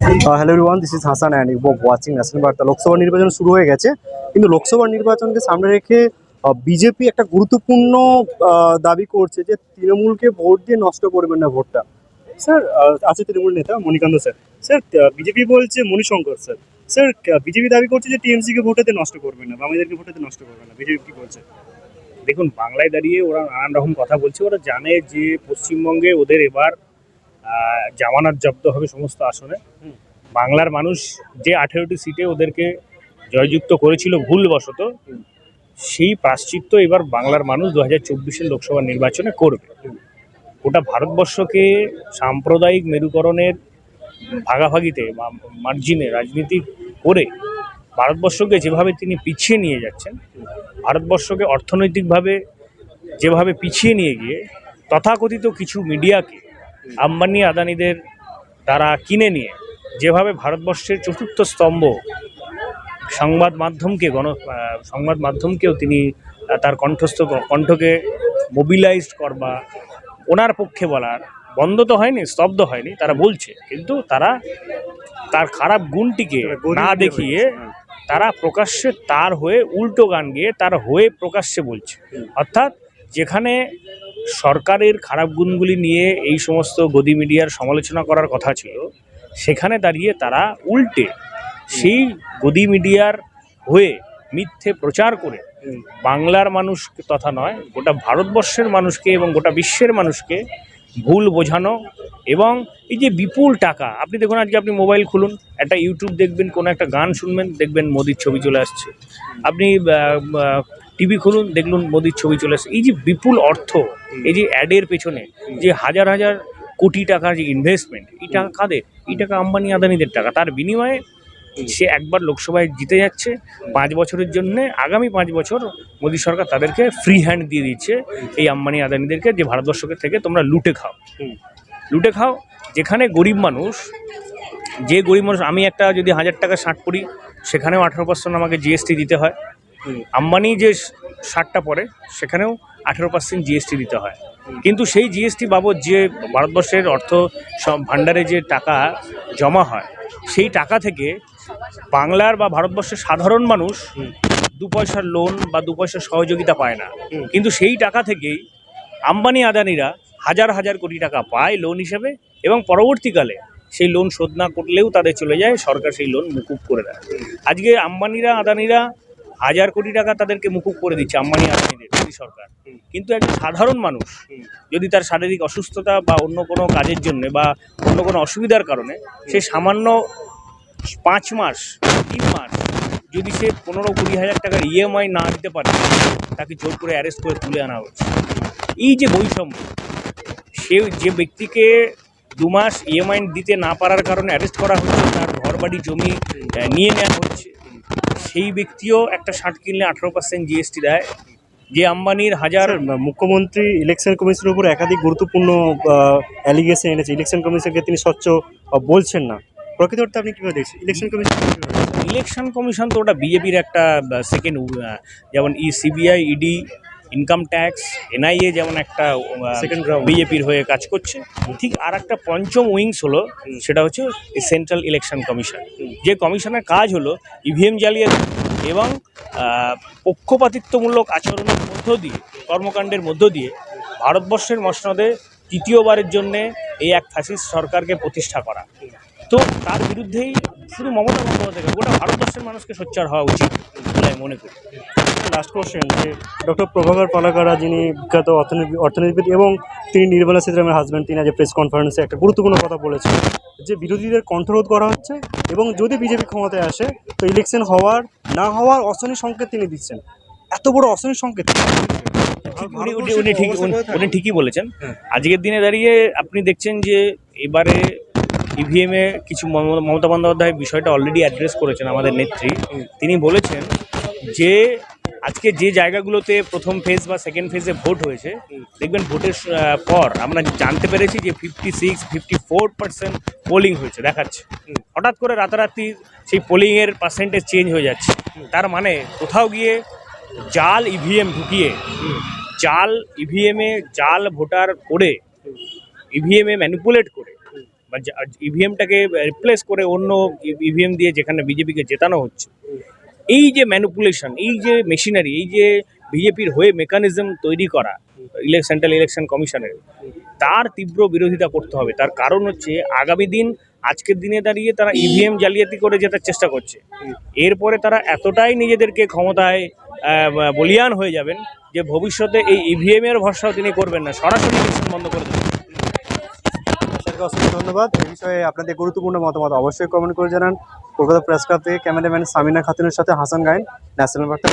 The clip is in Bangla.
Hello everyone this is Hasan and you watching national Barta Lok Sabha নির্বাচন শুরু হয়ে গেছে। কিন্তু লোকসভা নির্বাচনকে সামনে রেখে বিজেপি একটা গুরুত্বপূর্ণ দাবি করছে যে তৃণমূলকে ভোট দিয়ে নষ্ট করবেন না ভোটটা। স্যার আছে তৃণমূল নেতা মণিকান্ত স্যার। স্যার বিজেপি বলছে মণিশঙ্কর স্যার। স্যার বিজেপি দাবি করছে যে টিএমসি কে ভোটাতে নষ্ট করবেন না বামেদেরকে ভোটাতে নষ্ট করবেন না। বিজেপি কি বলছে? দেখুন, বাংলায় দাঁড়িয়ে ওরা নানান রকম কথা বলছে। ওরা জানে যে পশ্চিমবঙ্গে ওদের এবার জামানত জব্দ হবে সমস্ত আসনে। বাংলার মানুষ যে আঠেরোটি সিটে ওদেরকে জয়যুক্ত করেছিল ভুলবশত সেই প্রাশ্চিত্য এবার বাংলার মানুষ দু হাজার চব্বিশের লোকসভা নির্বাচনে করবে। গোটা ভারতবর্ষকে সাম্প্রদায়িক মেরুকরণের ভাগাভাগিতে মার্জিনে রাজনীতি করে ভারতবর্ষকে যেভাবে তিনি পিছিয়ে নিয়ে যাচ্ছেন ভারতবর্ষকে অর্থনৈতিকভাবে যেভাবে পিছিয়ে নিয়ে গিয়ে তথাকথিত কিছু মিডিয়াকে আম্বানি আদানিদের তারা কিনে নিয়ে যেভাবে ভারতবর্ষের চতুর্থ স্তম্ভ সংবাদ মাধ্যমকে গণ সংবাদ মাধ্যমকেও তিনি তার কণ্ঠস্থ কণ্ঠকে মোবিলাইজড করবা ওনার পক্ষে বলার বন্ধ তো হয়নি স্তব্ধ হয়নি তারা বলছে। কিন্তু তারা তার খারাপ গুণটিকে না দেখিয়ে তারা প্রকাশ্যে তার হয়ে উল্টো গান গেয়ে তার হয়ে প্রকাশ্যে বলছে। অর্থাৎ যেখানে সরকারের খারাপ গুণগুলি নিয়ে এই সমস্ত গদি মিডিয়ার সমালোচনা করার কথা ছিল, সেখানে দাঁড়িয়ে তারা উল্টে সেই গদি মিডিয়ার হয়ে মিথ্যে প্রচার করে বাংলার মানুষ তথা নয়, গোটা ভারতবর্ষের মানুষকে এবং গোটা বিশ্বের মানুষকে ভুল বোঝানো এবং এই যে বিপুল টাকা, আপনি দেখুন আজকে আপনি মোবাইল খুলুন, একটা ইউটিউব দেখবেন, কোনো একটা গান শুনবেন, দেখবেন মোদির ছবি চলে আসছে। আপনি টিভি খুলুন দেখলুন মোদির ছবি চলে আসছে এই যে বিপুল অর্থ এই যে অ্যাডের পেছনে যে হাজার হাজার কোটি টাকার যে ইনভেস্টমেন্ট এই টাকা কাদের? এই টাকা আম্বানি আদানিদের টাকা। তার বিনিময়ে সে একবার লোকসভায় জিতে যাচ্ছে। পাঁচ বছরের জন্য আগামী পাঁচ বছর মোদী সরকার তাদেরকে ফ্রি হ্যান্ড দিয়ে দিচ্ছে এই আম্বানি আদানিদেরকে যে ভারতবর্ষকে থেকে তোমরা লুটে খাও। লুটে খাও যেখানে গরিব মানুষ যে গরিব মানুষ আমি একটা যদি হাজার টাকা শার্ট পরি সেখানেও আঠেরো পার্সেন্ট আমাকে জিএসটি দিতে হয়। আম্বানি যে শার্টটা পরে সেখানেও আঠেরো পার্সেন্ট জিএসটি দিতে হয়। কিন্তু সেই জিএসটি বাবদ যে ভারতবর্ষের অর্থ সব ভাণ্ডারে যে টাকা জমা হয় সেই টাকা থেকে বাংলার বা ভারতবর্ষের সাধারণ মানুষ দু পয়সার লোন বা দু পয়সার সহযোগিতা পায় না। কিন্তু সেই টাকা থেকেই আম্বানি আদানিরা হাজার হাজার কোটি টাকা পায় লোন হিসেবে এবং পরবর্তীকালে সেই লোন শোধ না করলেও তাদের চলে যায় সরকার সেই লোন মুকুব করে দেয়। আজকে আম্বানিরা আদানিরা হাজার কোটি টাকা তাদেরকে মুকুব করে দিচ্ছে আম্বানি আদানিদের মোদী সরকার। কিন্তু একজন সাধারণ মানুষ যদি তার শারীরিক অসুস্থতা বা অন্য কোনো কাজের জন্য বা অন্য কোনো অসুবিধার কারণে সে সামান্য পাঁচ মাস তিন মাস যদি সে পনেরো কুড়ি হাজার টাকার ইএমআই না দিতে পারে তাকে জোর করে অ্যারেস্ট করে তুলে আনা হচ্ছে। এই যে বৈষম্য সে যে ব্যক্তিকে দু মাস ইএমআই দিতে না পারার কারণে অ্যারেস্ট করা হচ্ছে তার ঘর বাড়ি জমি নিয়ে নেওয়া হচ্ছে সেই ব্যক্তিও একটা শার্ট কিনলে আঠারো পার্সেন্ট জিএসটি দেয় যে আম্বানির হাজার মুখ্যমন্ত্রী ইলেকশন কমিশনের উপর একাধিক গুরুত্বপূর্ণ অ্যালিগেশন এনেছে। ইলেকশন কমিশনকে তিনি স্বচ্ছ বলছেন না। প্রকৃত অর্থে আপনি কীভাবে দেখছেন? ইলেকশন কমিশন ইলেকশন কমিশন তো ওটা বিজেপির একটা সেকেন্ড যেমন ই CBI ED income tax NIA যেমন একটা. বিজেপির হয়ে কাজ করছে। ঠিক আর একটা পঞ্চম উইংস হলো সেটা হচ্ছে সেন্ট্রাল ইলেকশন কমিশন যে কমিশনের কাজ হলো ইভিএম জালিয়াতি এবং পক্ষপাতিত্বমূলক আচরণের মধ্য দিয়ে কর্মকাণ্ডের মধ্য দিয়ে ভারতবর্ষের মসনদে তৃতীয়বারের জন্যে এই এক ফ্যাসিস্ট সরকারকে প্রতিষ্ঠা করা। তো তার বিরুদ্ধেই শুধু মমতা বন্দ্যোপাধ্যায় গোটা ভারতবর্ষের মানুষকে সোচ্চার হওয়া উচিত বলে আমি মনে করি। লাস্ট কোশ্চেন যে ডক্টর প্রভাকর পালাকারা যিনি বিখ্যাত অর্থনীতি অর্থনীতিবিদ এবং তিনি নির্মলা সীতারামের হাজব্যান্ড তিনি আজ প্রেস কনফারেন্সে একটা গুরুত্বপূর্ণ কথা বলেছেন যে বিরোধীদের কণ্ঠরোধ করা হচ্ছে এবং যদি বিজেপি ক্ষমতায় আসে তো ইলেকশন হওয়ার না হওয়ার অশনি সংকেত তিনি দিচ্ছেন। এত বড় অশনি সংকেত উনি উনি উনি ঠিক উনি- উনি ঠিকই বলেছেন। হ্যাঁ। আজকের দিনে দাঁড়িয়ে আপনি দেখছেন যে এবারে ইভিএমে কিছু মম- মমতা বন্দ্যোপাধ্যায় বিষয়টা অলরেডি অ্যাড্রেস করেছেন আমাদের নেত্রী। তিনি বলেছেন যে আজকে যে জায়গাগুলোতে প্রথম ফেজ বা সেকেন্ড ফেজে ভোট হয়েছে, দেখবেন ভোটের পর আমরা জানতে পেরেছি যে fifty six fifty four percent polling হয়েছে, দেখাচ্ছে। হঠাৎ করে রাতারাতি সেই পোলিংয়ের পার্সেন্টেজ চেঞ্জ হয়ে যাচ্ছে। তার মানে কোথাও গিয়ে জাল ইভিএম ঢুকিয়ে, জাল ইভিএমে জাল ভোটার করে ইভিএমে ম্যানিপুলেট করে, বা বা ইভিএমটাকে রিপ্লেস করে অন্য ইভিএম দিয়ে যেখানে বিজেপিকে জেতানো হচ্ছে এই যে ম্যানুপুলেশন এই যে মেশিনারি এই যে বিজেপির হয়ে মেকানিজম তৈরি করা সেন্ট্রাল ইলেকশন কমিশনের তার তীব্র বিরোধিতা করতে হবে। তার কারণ হচ্ছে, আগামী দিন, আজকের দিনে দাঁড়িয়ে তারা ইভিএম জালিয়াতি করে জেতার চেষ্টা করছে। এরপরে তারা এতটাই নিজেদেরকে ক্ষমতায় বলিয়ান হয়ে যাবেন যে ভবিষ্যতে এই ইভিএম এর ভরসাও তিনি করবেন না। সরাসরি বন্ধ করে অসংখ্য ধন্যবাদ। এই বিষয়ে আপনাদের গুরুত্বপূর্ণ মতামত অবশ্যই কমেন্ট করে জানান। কলকাতা প্রেস ক্লাব থেকে ক্যামেরাম্যান সামিনা খাতুনের সাথে হাসান গায়েন। ন্যাশনাল বার্তা